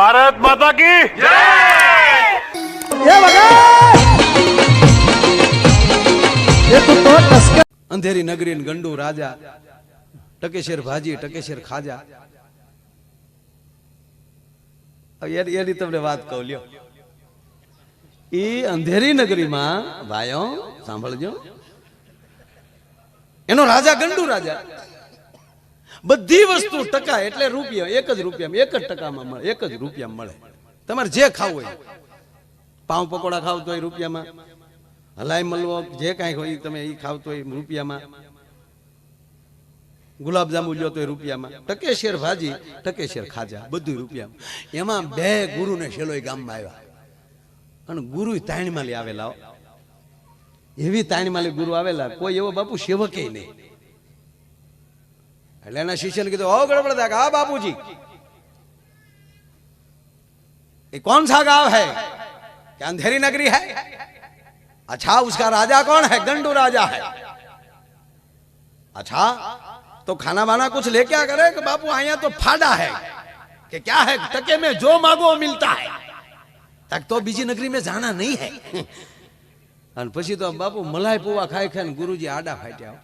ભારત માતા કી એ વગર એ તું તો લશ્કર અંધેરી નગરી ગંડુ રાજા ટકેશેર ભાજી ટકેશેર ખાજા. એની તમને વાત કહું લ્યો. એ અંધેરી નગરીમાં ભાઈઓ સાંભળજો. એનો રાજા ગંડુ રાજા. બધી વસ્તુ ટકા એટલે રૂપિયા, એક જ રૂપિયામાં, એક જ ટકામાં મળે, એક જ રૂપિયામાં મળે. તમારે જે ખાવું હોય. પાઉં પકોડા ખાવ તો રૂપિયામાં. હલાઈ મલવો, જે કાંઈ હોય તમે એ ખાવ તો રૂપિયામાં. ગુલાબજાંબુ લ્યો તો રૂપિયામાં. ટકેશેર ભાજી ટકેશેર ખાજા બધું રૂપિયામાં. એમાં બે ગુરુને શેલોય ગામમાં આવ્યા. અને ગુરુ તાણીમાલી આવેલા એવી તાણીમાલી ગુરુ આવેલા, કોઈ એવો બાપુ સેવકે નહીં. એટલે એના શિષ્યને કીધું હો ગડબડ થાય હા બાપુજી ये कौन सा गांव है क्या अंधेरी नगरी है अच्छा उसका राजा कौन है गंडू राजा है अच्छा तो खाना वाना कुछ लेके आ करे कि बापू आया तो फाड़ा है कि क्या है टके में जो मांगो वो मिलता है तक तो बीजी नगरी में जाना नहीं है અને પછી તો બાપુ મલાઈ પૂવા ખાઈ ખાઈને ગુરુજી આડા ફાટ્યા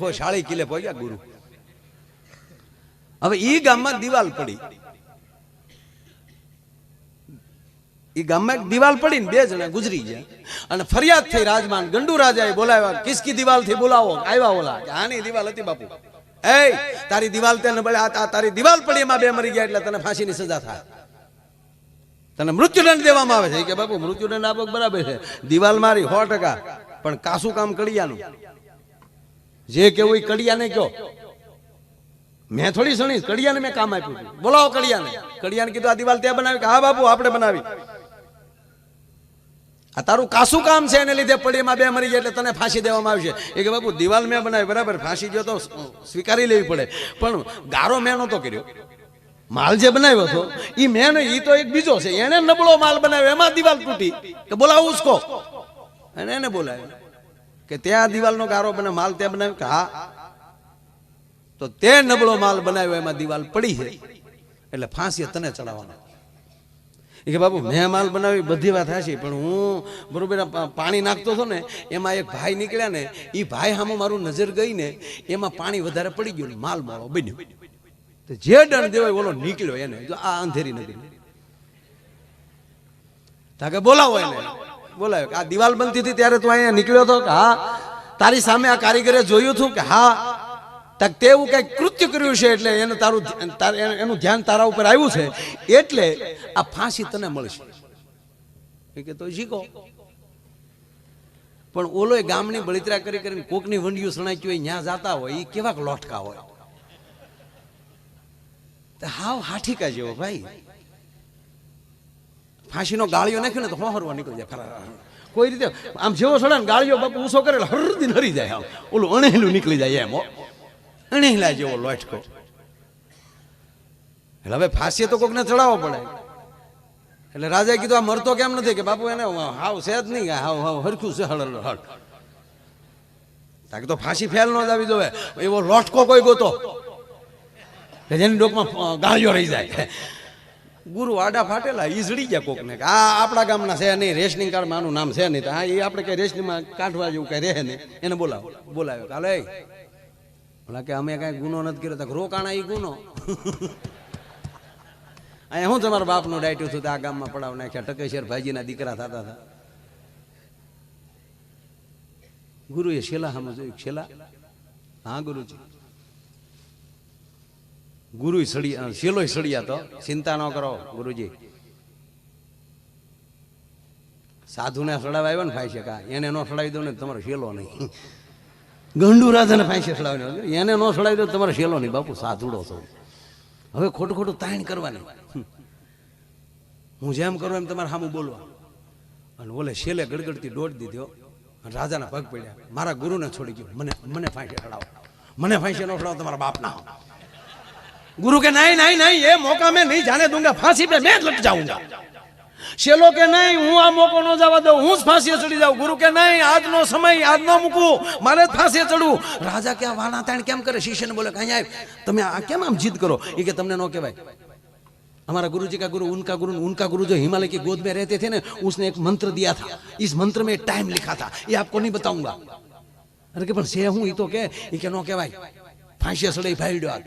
હો શાળી કિલે પહોંચ્યા ગુરુ. હવે ઈ ગામમાં દિવાલ પડી. ઈ ગામમાં એક દિવાલ પડીને બે જણા ગુજરી ગયા. અને ફરિયાદ થઈ રાજમાન, ગંડુ રાજાએ બોલાવ્યા, કિસકી દિવાલથી બોલાવો આવ્યા ઓલા. આની દિવાલ હતી બાપુ. એ તારી દિવાલ તેને બળે આ તારી દિવાલ પડી, એમાં બે મરી ગયા, એટલે તને ફાંસીની સજા થાય. તને મૃત્યુદંડ દેવામાં આવે છે. કે બાપુ, મૃત્યુદંડ આપો બરાબર છે. દિવાલ મારી સો ટકા, પણ કાસું કામ કડિયાનું. જે કેવું એ કડિયાને કયો. મેં થોડી સણી, કડિયાને મેં કામ આપ્યું બોલાવો કડિયાને. કડિયાને કીધું, આ દિવાલ ત્યાં બનાવી. કે, હા, બાપુ, આપણે બનાવી. આ તારું કાસું કામ છે એને લીધે પડીમાં બે મરી જાય એટલે તને ફાંસી દેવામાં આવશે. એ કે, બાપુ, દિવાલ મેં બનાવી. બરાબર, ફાંસી જો તો સ્વીકારી લેવી પડે. પણ ગારો મેં નહોતો કર્યો. માલ જે બનાવ્યો હતો એ મેં એ તો એક બીજો છે. એને નબળો માલ બનાવ્યો, એમાં દિવાલ તૂટી. કે બોલાવું ઉસકો. અને એને બોલાવ્યો. કે ત્યાં દિવાલનો ગારો બને, માલ ત્યાં બનાવ્યો કે હા. તો તે નબળો માલ બનાવ્યો, એમાં દિવાલ પડી છે. એટલે ફાંસી તને ચડાવવાનો. કે બાબુ મેં માલ બનાવી બધી વાત હાશી પણ હું બરોબર પાણી નાખતો હતો ને, એમાં એક ભાઈ નીકળ્યા ને, એ ભાઈ સામે મારું નજર ગઈ ને એમાં પાણી વધારે પડી ગયું માલ માળો બન્યો. તો જે દંડ દેવાય ઓલો નીકળ્યો એને, જો આ અંધેરી નગરી તાકે બોલાવો એને. બોલાવ્યો કે આ દિવાલ બનતી હતી ત્યારે તું અહીંયા નીકળ્યો હતો કે, હા. તારી સામે આ કારીગરે જોયું હતું કે, હા. તક તે એવું કઈ કૃત્ય કર્યું છે એટલે એને તારું એનું ધ્યાન તારા ઉપર આવ્યું છે. એટલે આ ફાંસી તને મળશે. કે, તો શીખો પણ ઓલો ગામની બળિતરા કરી કરીને કોકની વંડિયું સણાચ્યું હોય ત્યાં જાતા હોય એ કેવાક લોટકા હોય. હાવ હાઠીકા જેવો ભાઈ. ફાંસીનો ગાળીઓ નાખ્યો ને તો હોહરવા નીકળી જાય ફરાર. કોઈ રીતે આમ જેવો છોડે ને ગાળીઓ બાપુ ઊંચો કરેલો હરદી હરી જાય આમ. ઓલું અણેલું નીકળી જાય એમ. અણેલા જેવો લોટકો. એટલે હવે ફાંસી તો કોકને ચડાવવો પડે. એટલે રાજાએ કીધું, આ મરતો કેમ નથી? કે બાપુ એને, હાવ છે જ નહીં, હાવ હાવ, હરખું છે, હળ હળ તાકે તો ફાંસી ફેલ ન જ આવી જોવે. એવો લોટકો કોઈ ગોતો. જેની ડોકમાં ગાળિયો રહી જાય. ગુરુ આડા ફાટેલા એ જડી ગયા કોકને આ આપણા ગામના છે નહીં, રેશનિંગ કાર્ડમાં આનું નામ છે નહીં. હા એ આપણે કઈ રેશનિંગમાં કાઢવા જેવું કઈ રહે નહીં. એને બોલાવો, બોલાવ્યો કાલે ઓલા કે, અમે કઈ ગુનો નથી કર્યો. તો રોકાણા એ ગુનો. અહીંયા હું તમારા બાપનું ડાયટું છું આ ગામમાં પડાવ નાખ્યા. ટકેશેર ભાઈજીના દીકરા થતા હતા. ગુરુએ શેલા સામે જોયું શેલા હા, ગુરુજી. ગુરુ સળિયા શેલો સળિયા તો. ચિંતા ન કરો, ગુરુજી. સાધુને સડાવા આવ્યો ને ફાંસી કા એને ન સડાવી દો ને તમારો શેલો નહીં. ગંડુ રાધાને ફાંસી સડાવી એને ન સડાવી દો તમારો શેલો નહીં, બાપુ, સાધુડો છો. હવે ખોટું ખોટું તાણ કરવાની. હું જેમ કરું એમ તમારે સામું બોલવા અને ઓલે શેલે ગડગડતી દોડ દીધો રાજાના પગ પડ્યા. મારા ગુરુને છોડી ગયો. મને મને ફાંસી સડાવો મને ફાંસી ન સડાવો તમારા બાપના. गुरु के नहीं नहीं नहीं ये मौका मैं नहीं जाने दूंगा फांसी पे मैं लग जाऊंगा શેલો કે નહીં હું આ મોકો ન જવા દઉં હું જ ફાંસીએ ચડી જાઉં ગુરુ કે નહીં આજનો સમય આજ ન મૂકવું મારે જ ફાંસીએ ચડવું રાજા કે આ વાના તાણ કેમ કરે શિષ્યને બોલે કઈ આવ તમે આ કેમ આમ જીદ કરો એ કે તમને ન કહેવાય हमारा गुरु जी का गुरु उनका गुरु उनका गुरु जो हिमालय की गोद में रहते थे ना उसने एक मंत्र दिया था इस मंत्र में टाइम लिखा था ये आपको नहीं बताऊंगा અરે કે પણ છે હું એ તો કે એ કે નો કહેવાય ફાંસી સડે ફાઈડ્યો આ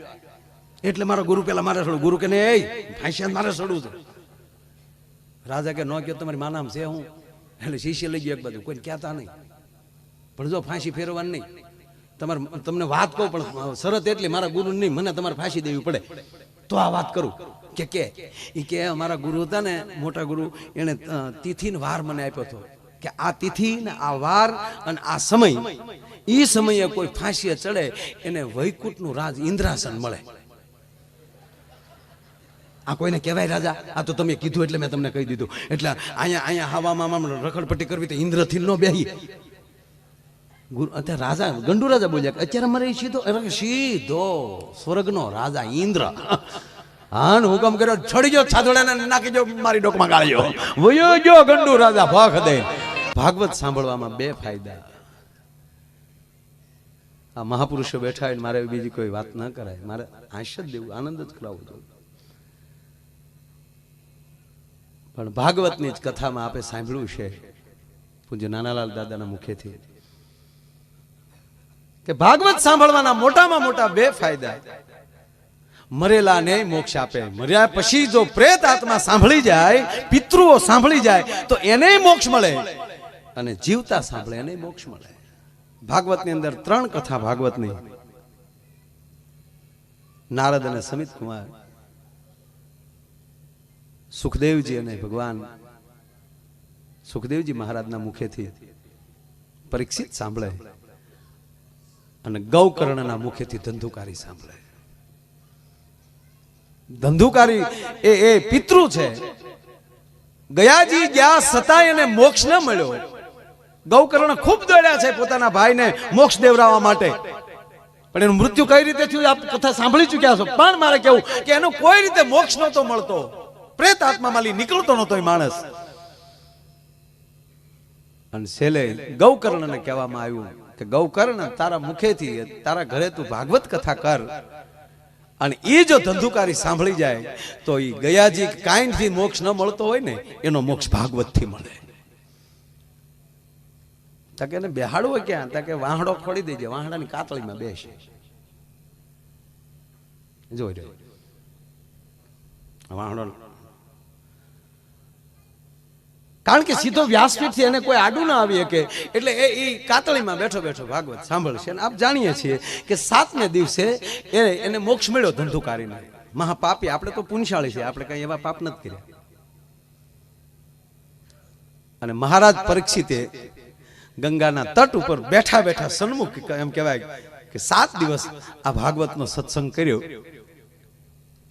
એટલે મારો ગુરુ પેલા મારે છોડું ગુરુ કે, ને, એ ફાંસી મારે છોડવું છે. રાજા કે, નો, કયો, તમારી માનામ છે હું? એટલે શિષ્ય લઈ ગયો એક બાજુ. કોઈ કહેતા નહીં. પણ જો ફાંસી ફેરવાની નહીં. તમારે, તમને વાત કહું, પણ શરત એટલી, મારા ગુરુ નહીં. મને તમારે ફાંસી દેવી પડે. તો આ વાત કરું. કે કે એ કે, મારા ગુરુ હતા ને, મોટા ગુરુ, એને તિથિને વાર મને આપ્યો હતો. કે આ તિથિ ને આ વાર અને આ સમય એ સમયે કોઈ ફાંસીએ ચડે, એને વૈકુંઠનું રાજ ઇન્દ્રાસન મળે. આ કોઈને કહેવાય, રાજા, આ તો તમે કીધું એટલે મેં તમને કહી દીધું. એટલે અહીંયા અહીંયા હવામાં રખડપટ્ટી કરવી તો ઇન્દ્રથી નો બેહી. ગુરુ, અત્યારે રાજા, ગંડુ રાજા બોલ્યા અત્યારે મારે સીધો સીધો સ્વર્ગનો રાજા ઇન્દ્ર. હાન હુકમ કર્યો, છડી જો છાદોડાને નાખી જો મારી ડોકમાં ગાળ્યો વયો જો ગંડુ રાજા ભાખ દે. ભાગવત સાંભળવામાં બે ફાયદા. આ મહાપુરુષો બેઠા હોય મારે બીજી કોઈ વાત ન કરાય. મારે આશ જ દેવું, આનંદ જ કરાવવો જોઈએ. પણ ભાગવતની જ કથામાં આપે સાંભળ્યું છે. પૂજ્ય નાનાલાલ દાદાના મુખેથી. કે ભાગવત સાંભળવાના મોટામાં મોટા બે ફાયદા. મરેલાને મોક્ષ આપે. મર્યા પછી જો પ્રેત આત્મા સાંભળી જાય, પિતૃઓ સાંભળી જાય, તો એને મોક્ષ મળે. અને જીવતા સાંભળે, એને મોક્ષ મળે. ભાગવતની અંદર ત્રણ કથા ભાગવતની. નારદ અને સમિત કુમાર સુખદેવજી અને ભગવાન સુખદેવજી મહારાજના મુખેથી પરીક્ષિત સાંભળે અને ગૌકર્ણના મુખેથી ધંધુકારી સાંભળે. ધંધુકારી એ એ પિતૃ છે. ગયાજી ગયા સતાય એને મોક્ષ ન મળ્યો. ગૌકર્ણ ખૂબ દોડ્યા છે પોતાના ભાઈને મોક્ષ દેવરાવવા માટે. પણ એનું મૃત્યુ કઈ રીતે થયું આપ કથા સાંભળી ચૂક્યા છો? પણ મારે કેવું કે એનો કોઈ રીતે મોક્ષ નહોતો મળતો. પ્રેત આત્મામાંથી નીકળતો નહોતો એ માણસ. અને છેલ્લે ગૌકર્ણને કહેવામાં આવ્યું કે, ગૌકર્ણ, તારા મુખેથી, તારા ઘરે તું ભાગવત કથા કર. અને એ જો ધંધુકારી સાંભળી જાય, તો એ ગયાજી કાંઈથી મોક્ષ ન મળતો હોય ને, એનો મોક્ષ ભાગવતથી મળે. તકે એને બેહાડવો ક્યાં? તકે વાહડો ખોડી દેજે, વાહડાની કાતળીમાં બેસે. જોઈ રહ્યો. વાહડો કારણ કે સીધો વ્યાસપીઠથી એને કોઈ આડું ના આવી શકે એટલે એ એ કાતળીમાં બેઠો બેઠો ભાગવત સાંભળશે અને આપ જાણીએ છીએ કે સાતમે દિવસે એ એને મોક્ષ મળ્યો ધંધુકારીને. મહાપાપી આપણે તો પુનશાળી છે આપણે કઈ એવા પાપ નથી કર્યા. અને મહારાજ પરીક્ષિતે ગંગાના તટ ઉપર બેઠા બેઠા સન્મુખ એમ કહેવાય કે સાત દિવસ આ ભાગવતનો સત્સંગ કર્યો.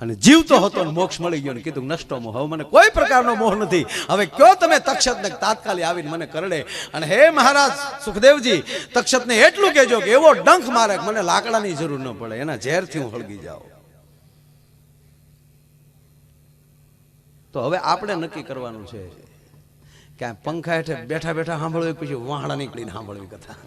અને જીવતો હતો ને મોક્ષ મળી ગયો ને કીધું નષ્ટો મોહ હવે મને કોઈ પ્રકારનો મોહ નથી. હવે કયો તમે તક્ષતને તાત્કાલિક આવીને મને કરડે? અને હે મહારાજ સુખદેવજી તક્ષતને એટલું કહેજો કે એવો ડંખ મારે મને લાકડાની જરૂર ન પડે. એના ઝેરથી હું હળગી જાઉં. તો હવે આપણે નક્કી કરવાનું છે કે પંખા હેઠે બેઠા બેઠા સાંભળવી પછી વાહણા નીકળીને સાંભળવી કથા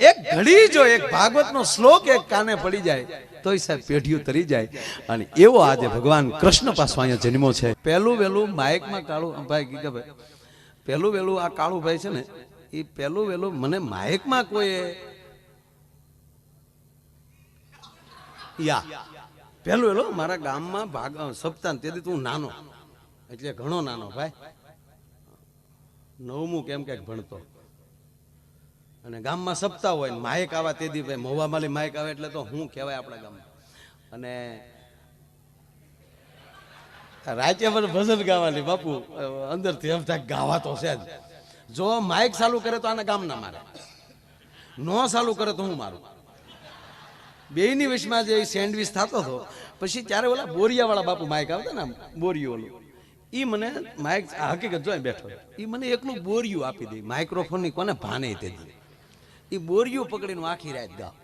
એક ઘડી જો એક ભાગવતનો શ્લોક એક કાને પડી જાય, તોય સાહેબ પેઢીઓ તરી જાય. અને એવો આજે ભગવાન કૃષ્ણ પાછો અહીંયા જન્મો છે. પહેલું વહેલું માયકમાં કાળું ભાઈ ગીગાભાઈ પહેલું વહેલું આ કાળું ભાઈ છે ને, એ પહેલું વહેલું મને માયકમાં કોઈ યા. પહેલું વહેલું મારા ગામમાં ભાગ સપ્તાહ તેથી તું નાનો, એટલે ઘણો નાનો ભાઈ. નવમું કેમ ક્યાંક ભણતો. અને ગામમાં સપ્તાહ હોય માયક આવા તે દી ભાઈ મહુવા માલી માયક આવે એટલે તો હું કહેવાય આપણા ગામમાં. અને રાજ્ય પર ભજન ગાવાની બાપુ અંદરથી એમ થાય ગાવા તો છે જ. જો માઇક ચાલુ કરે તો આના ગામના મારે. નો ચાલુ કરે તો હું મારું. બેયની વિશમાં જે સેન્ડવિચ થતો હતો, પછી ત્યારે ઓલા બોરિયાવાળા બાપુ માઇક આવતા ને બોરિયું ઓલું એ મને માઇક હકીકત જોઈ બેઠો. એ મને એકલું બોરિયું આપી દે. માઇક્રોફોનની કોને ભાને તે દી. એ બોરિયું પકડીને આખી રાત ગાવ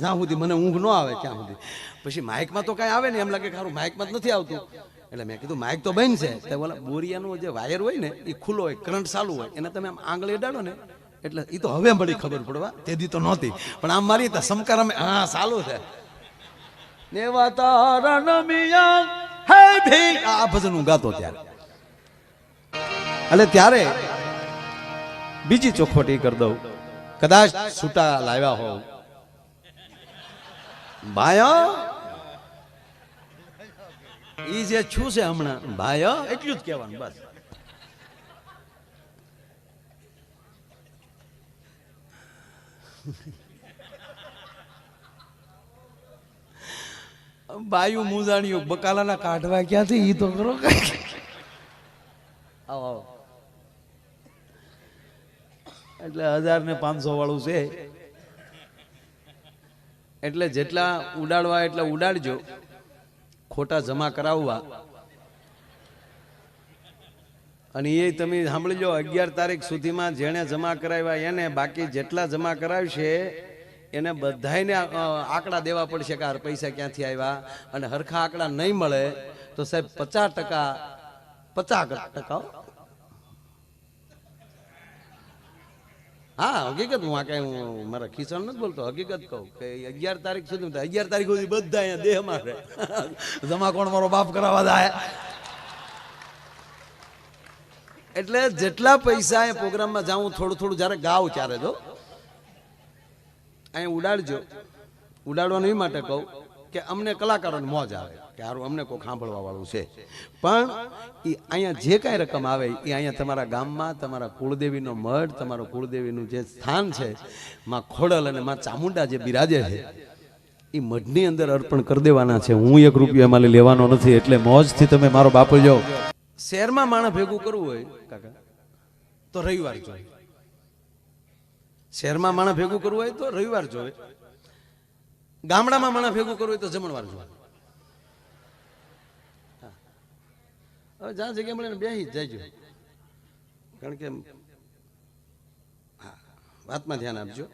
જ્યાં સુધી મને ઊંઘ ન આવે ત્યાં સુધી. પછી માઇકમાં તો કાંઈ આવે ને એમ લાગે ખારું માઇકમાં જ નથી આવતું. એટલે મેં કીધું, માઇક તો બંધ છે. તો બોલા બોરિયાનો જે વાયર હોય ને એ ખુલ્લો હોય, કરંટ ચાલુ હોય. એને તમે આમ આંગળી અડાડો ને, એટલે એ તો હવે મળી ખબર પડવા તેથી તો નહોતી. પણ આમ મારી સમકાર અમે હા, ચાલુ છે. નેવા તારા મિયા હે ભી આ ભજન હું ગાતો ત્યારે. એટલે ત્યારે બીજી ચોખવટી કરી દઉં. કદાચ છૂટા લાવ્યા હોવ ભાયો ઈ જે છું છે હમણાં ભાયો એટલું જ કહેવાનું, બસ. બાયું મુજાણીઓ, બકાલાના કાઢવા ક્યાંથી ઈ તો કરો? આવો આવો એટલે હજાર ને પાંચસો વાળું છે. એટલે જેટલા ઉડાડવા એટલા ઉડાડજો. ખોટા જમા કરાવવા. અને એ તમે સાંભળી અગિયાર તારીખ સુધીમાં જેણે જમા કરાવ્યા એને બાકી જેટલા જમા કરાવશે, એને બધાને આંકડા દેવા પડશે કે આ પૈસા ક્યાંથી આવ્યા. અને હરખા આંકડા નહીં મળે, તો સાહેબ પચાસ ટકા પચાસ ટકા હો. હકીકત હું આ કઈ હું મારા ખિસ્સા નથી બોલતો, હકીકત કહું કે અગિયાર તારીખ સુધી અગિયાર તારીખ સુધી બધા અહીંયા દેહમાં છે જમા કોણ મારો બાપ કરાવવા જાય. એટલે જેટલા પૈસા એ પ્રોગ્રામમાં જાઉં, થોડું થોડું જ્યારે ગાવ ત્યારે જો અહીં ઉડાડજો. ઉડાડવાનું એ માટે કહું કે અમને કલાકારોને મોજ આવે. કે સારું અમને કોઈ સાંભળવા વાળું છે. પણ એ અહીંયા જે કાંઈ રકમ આવે એ અહીંયા તમારા ગામમાં, તમારા કુળદેવીનો મઢ, તમારો કુળદેવીનું જે સ્થાન છે, માં ખોડલ અને માં ચામુંડા જે બિરાજે છે એ મઢની અંદર અર્પણ કરી દેવાના છે. હું એક રૂપિયો એમાં લેવાનો નથી, એટલે મોજથી તમે મારો બાપુ જાઓ શહેરમાં માણસ ભેગું કરવું હોય, કાકા, તો રવિવાર જોઈએ. શહેરમાં માણસ ભેગું કરવું હોય તો રવિવાર જોવે ગામડામાં માણસ ભેગું કરવું હોય તો જમણવાર જોવે હવે જ્યાં જગ્યા મળે બેહી બેસી જ જાયજો કારણ કે હા, વાતમાં ધ્યાન આપજો.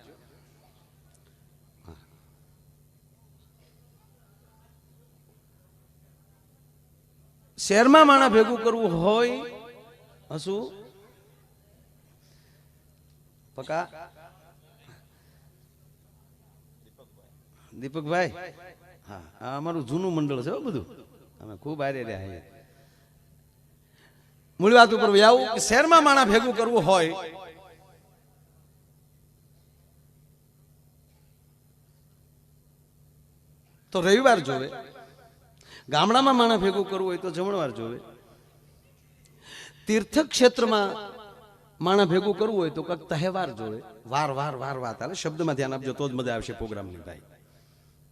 શહેરમાં માણસ ભેગું કરવું હોય હશું પકા. દીપકભાઈ. હા અમારું જૂનું મંડળ છે બધું. અમે ખૂબ આરે રહ્યા મૂળ વાત ઉપર આવું કે શહેરમાં માણા ભેગું કરવું હોય, તો રવિવાર જોવે. ગામડામાં માણા ભેગું કરવું હોય તો જમણવાર જોવે. તીર્થ ક્ષેત્રમાં માણા ભેગું કરવું હોય તો કંઈક તહેવાર જોવે. વાર વાર વાર વાત આવે શબ્દમાં ધ્યાન આપજો, તો જ મજા આવશે પ્રોગ્રામની ભાઈ.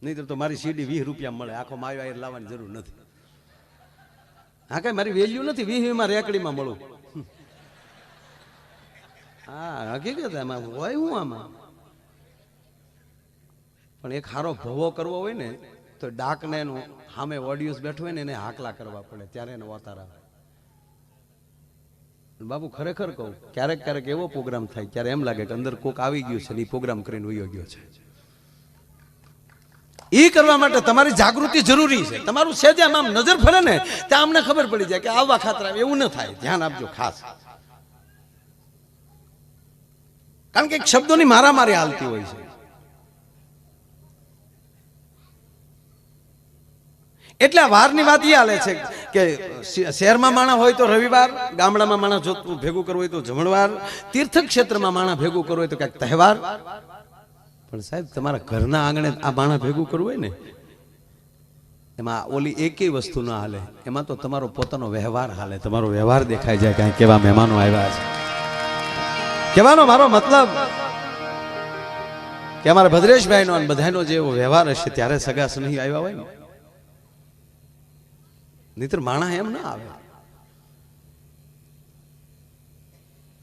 નહીં તો મારી સીડી વીસ રૂપિયા મળે. આખો માયો આયર લાવવાની જરૂર નથી. હા, કઈ મારી વેલ્યુ નથી વી માં રેકડીમાં મળું. હા, હકીકત એમાં હોય હું આમાં. પણ એક હારો ભવો કરવો હોય ને, તો ડાકને એનું સામે ઓડિયન્સ બેઠો હોય ને, એને હાકલા કરવા પડે, ત્યારે એને વાતાર આવે. બાબુ, ખરેખર કહું, ક્યારેક ક્યારેક એવો પ્રોગ્રામ થાય, ત્યારે એમ લાગે કે અંદર કોક આવી ગયું છે ને એ પ્રોગ્રામ કરીને વયો ગયો છે. એ કરવા માટે તમારી જાગૃતિ જરૂરી છે. તમારું છે જેમ આમ નજર ફરે ને, ત્યાં અમને ખબર પડી જાય કે આવવા ખાતર એવું ન થાય. ધ્યાન આપજો ખાસ. કારણ કે શબ્દોની મારામારી હાલતી હોય છે. એટલે વારની વાત એ હાલે છે કે શહેરમાં માણા હોય તો રવિવાર, ગામડામાં માણા જો ભેગું કરવું હોય તો જમણવાર તીર્થ ક્ષેત્રમાં માણા ભેગું કરવું હોય તો ક્યાંક તહેવાર. પણ સાહેબ, તમારા ઘરના આંગણે આ બાણા ભેગું કરવું હોય ને, એમાં ઓલી એકેય વસ્તુ ના હાલે. એમાં તો તમારો પોતાનો વ્યવહાર હાલે. તમારો વ્યવહાર દેખાય જાય કાંઈ કેવા મહેમાનો આવ્યા છે. કહેવાનો મારો મતલબ કે અમારા ભદ્રેશભાઈનો અને બધાનો જે વ્યવહાર હશે ત્યારે સગા સ્નેહી આવ્યા હોય ને. નહીતર માણા એમ ના આવે.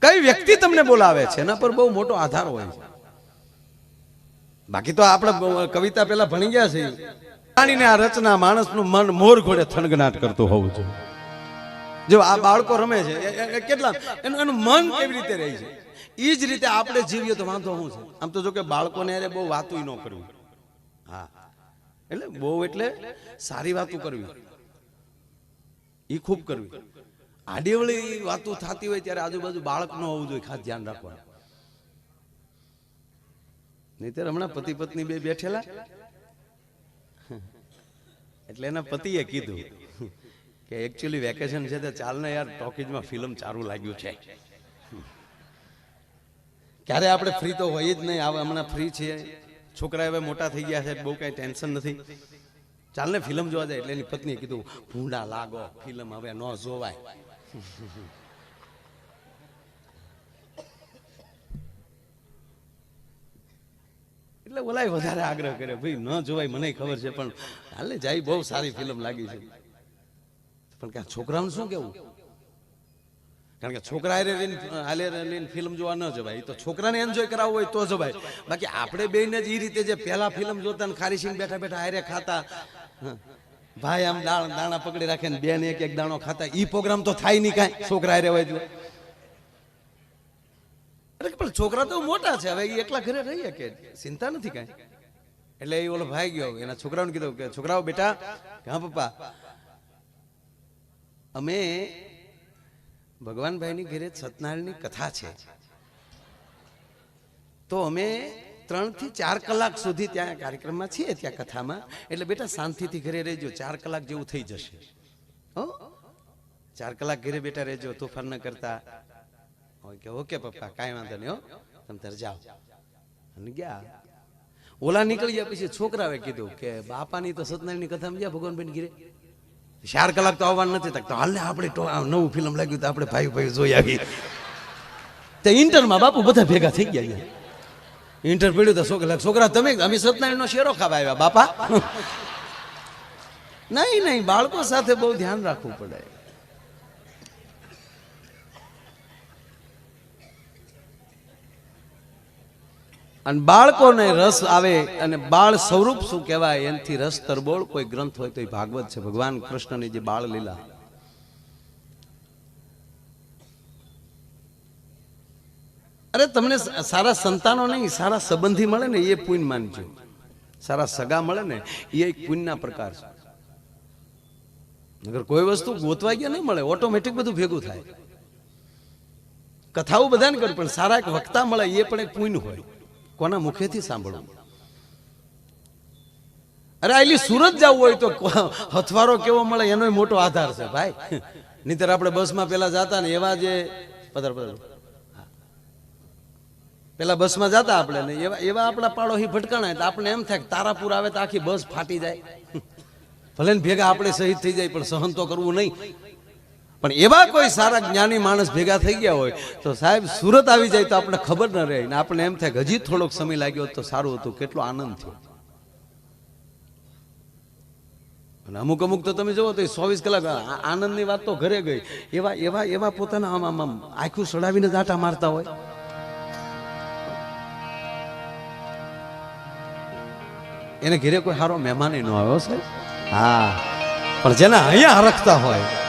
કઈ વ્યક્તિ તમને બોલાવે છે? એના પર બહુ મોટો આધાર હોય છે. બાકી તો આપણે કવિતા પેલા ભણી ગયા છે. પ્રાણીને આ રચના માણસનું મન મોર ઘોડે થનગનાટ કરતું હોવું જોઈએ. જો આ બાળકો રમે છે કેટલા એનું એનું મન કેવી રીતે રહે છે? એ જ રીતે આપણે જીવીએ તો વાંધો શું છે? આમ તો જો કે બાળકોને અરે બહુ વાતું ન કરવી. હા. એટલે બહુ એટલે સારી વાતો કરવી. એ ખૂબ કરવી. આડીવળી વાતો થતી હોય ત્યારે આજુબાજુ બાળક ન હોવું જોઈએ, ખાસ ધ્યાન રાખવાનું. નહીતર હમણાં પતિ પત્ની બે બેઠેલા. એટલે એના પતિએ કીધું કે એકચ્યુઅલી વેકેશન છે તો ચાલને યાર ટોકીજમાં ફિલ્મ ચાલુ લાગ્યું છે. ક્યારે આપણે ફ્રી તો હોય જ નહીં આવે હમણાં ફ્રી છીએ છોકરા હવે મોટા થઈ ગયા છે બહુ કાંઈ ટેન્શન નથી. ચાલને ફિલ્મ જોવા જાય એટલે એની પત્નીએ કીધું ભૂંડા લાગો ફિલ્મ હવે ન જોવાય. એટલે ઓલાય વધારે આગ્રહ કર્યો. ભાઈ, ન જોવાય મને ખબર છે, પણ હાલે જાય, બહુ સારી ફિલ્મ લાગી છે. પણ ક્યાં છોકરાઓને શું કેવું? કારણ કે છોકરા રહીને હાલે લઈને ફિલ્મ જોવા ન જવાય. તો છોકરાને એન્જોય કરાવવું હોય તો જવાય. બાકી આપણે બેને જ એ રીતે જે પહેલા ફિલ્મ જોતા ને ખારી સિંહ બેઠા બેઠા હારે ખાતા. ભાઈ આમ દાણ, દાણા પકડી રાખે ને બેન એક એક દાણો ખાતા એ પ્રોગ્રામ તો થાય નહીં કાંઈ. છોકરા હારે હોય છોકરા તો મોટા છે, હવે એકલા ઘરે રહીએ કે ચિંતા નથી કાંઈ. એટલે એ ઓલો ભાઈ ગયો, એના છોકરાઓને કીધું કે, છોકરાઓ, બેટા હા, પપ્પા, અમે ભગવાનભાઈની ઘરે સતનારાયણની કથા છે. તો અમે ત્રણથી ચાર કલાક સુધી ત્યાં કાર્યક્રમમાં છીએ, ત્યાં કથામાં. એટલે બેટા, શાંતિથી ઘરે રહેજો, ચાર કલાક જેવું થઈ જશે. ચાર કલાક ઘરે બેટા રહેજો, તોફાન ન કરતા. કે ઓકે પપ્પા કાંઈ વાંધો નહીં હો. તમે તારે જાઓ. અને ગયા. ઓલા નીકળી ગયા પછી છોકરાએ કીધું કે બાપાની તો સત્યનારાયણની કથામાં ગયા ભગવાનભાઈ ગીરે ચાર કલાક તો આવવાનું નથી તો હાલ આપણે નવું ફિલ્મ લાગ્યું તો આપણે ભાઈ ભાઈ જોઈ આવી તે ઇન્ટરમાં બાપુ બધા ભેગા થઈ ગયા. ઇન્ટર પડ્યું તો છોકરા છોકરા તમે અમે સત્યનારાયણનો શેરો ખાવા આવ્યા બાપા? નહીં નહીં બાળકો સાથે બહુ ધ્યાન રાખવું પડે. અને બાળકોને રસ આવે અને બાળ સ્વરૂપ શું કહેવાય, એનાથી રસ તરબોળ કોઈ ગ્રંથ હોય તો એ ભાગવત છે. ભગવાન કૃષ્ણની જે બાળ લીલા. અરે તમને સારા સંતાનો નહીં, સારા સંબંધી મળે ને એ પુણ્ય માનજો. સારા સગા મળે ને એ એક પુણ્યના પ્રકાર છે. અગર કોઈ વસ્તુ ગોતવા ગયા નહીં મળે, ઓટોમેટિક બધું ભેગું થાય. કથાઓ બધાને કરે પણ સારા એક વક્તા મળે એ પણ એક પુણ્ય હોય. કોના મુખેથી સાંભળવું અરે આયલી સુરત જવું હોય તો હથવારો કેવો મળે, એનો મોટો આધાર છે, ભાઈ. નહીતર આપણે બસમાં પેલા જતા ને એવા જે પધાર પધાર. પેલા બસમાં જતા આપણે ને એવા એવા આપણા પાડોશી ભટકાણા એટલે આપણે એમ થાય તારાપુર આવે તો આખી બસ ફાટી જાય. ભલે ને ભેગા આપણે શહીદ થઈ જાય, પણ સહન તો કરવું નહીં. પણ એવા કોઈ સારા જ્ઞાની માણસ ભેગા થઈ ગયા હોય, તો સાહેબ સુરત આવી જાય તો આપણે ખબર ન રહે. ને આપણે એમ થાય હજી થોડોક સમય લાગ્યો તો સારું હતું. કેટલો આનંદ થયો. અને અમુક અમુક તો તમે જુઓ તો ચોવીસ કલાક આનંદની વાત તો ઘરે ગઈ. એવા એવા એવા પોતાના આમ આમ આખું સડાવીને જ મારતા હોય. એને ઘેરે કોઈ સારો મહેમાન ન આવ્યો છે હા. પણ જેને અહીંયા હરખતા હોય